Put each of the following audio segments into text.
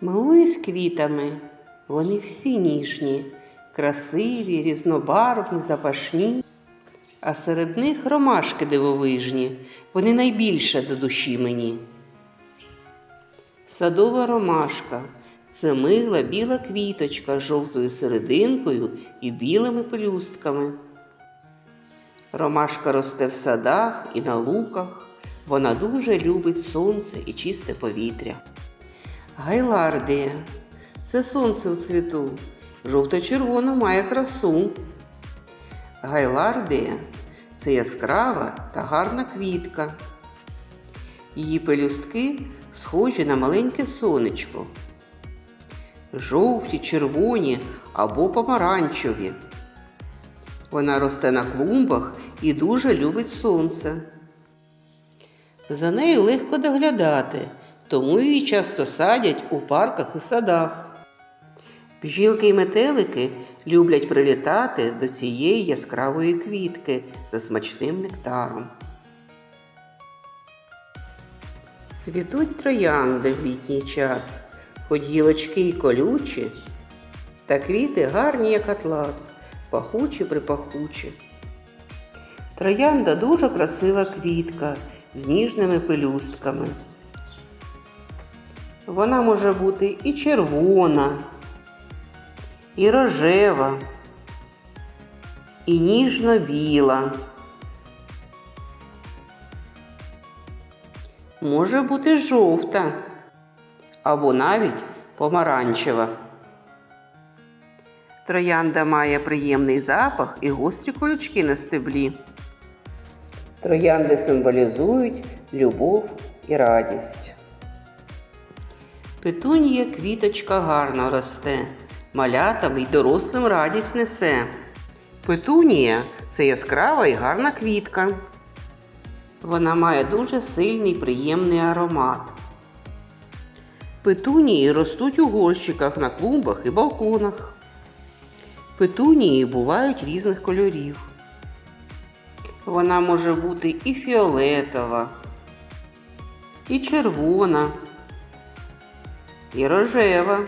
Милуюсь квітами, вони всі ніжні, красиві, різнобарвні, запашні, а серед них ромашки дивовижні, вони найбільше до душі мені. Садова ромашка це мила біла квіточка з жовтою серединкою і білими пелюстками. Ромашка росте в садах і на луках. Вона дуже любить сонце і чисте повітря. Гайлардія це сонце в цвіту, жовто-червоно має красу. Гайлардія це яскрава та гарна квітка. Її пелюстки схожі на маленьке сонечко. Жовті, червоні або помаранчеві. Вона росте на клумбах і дуже любить сонце. За нею легко доглядати, тому її часто садять у парках і садах. Бжілки й метелики люблять прилітати до цієї яскравої квітки за смачним нектаром. Цвітуть троянди в літній час, хоч гілочки й колючі, та квіти гарні, як атлас, пахучі припахучі. Троянда дуже красива квітка з ніжними пелюстками. Вона може бути і червона, і рожева, і ніжно-біла. Може бути жовта або навіть помаранчева. Троянда має приємний запах і гострі колючки на стеблі. Троянди символізують любов і радість. Петунія квіточка гарно росте, малятам й дорослим радість несе. Петунія це яскрава і гарна квітка. Вона має дуже сильний приємний аромат. Петунії ростуть у горщиках на клумбах і балконах. Петунії бувають різних кольорів. Вона може бути і фіолетова, і червона, і рожева,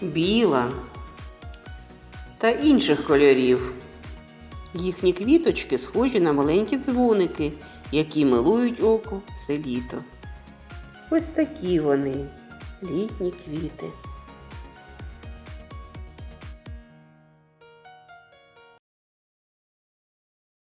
біла та інших кольорів. Їхні квіточки схожі на маленькі дзвоники, які милують око все літо. Ось такі вони, літні квіти.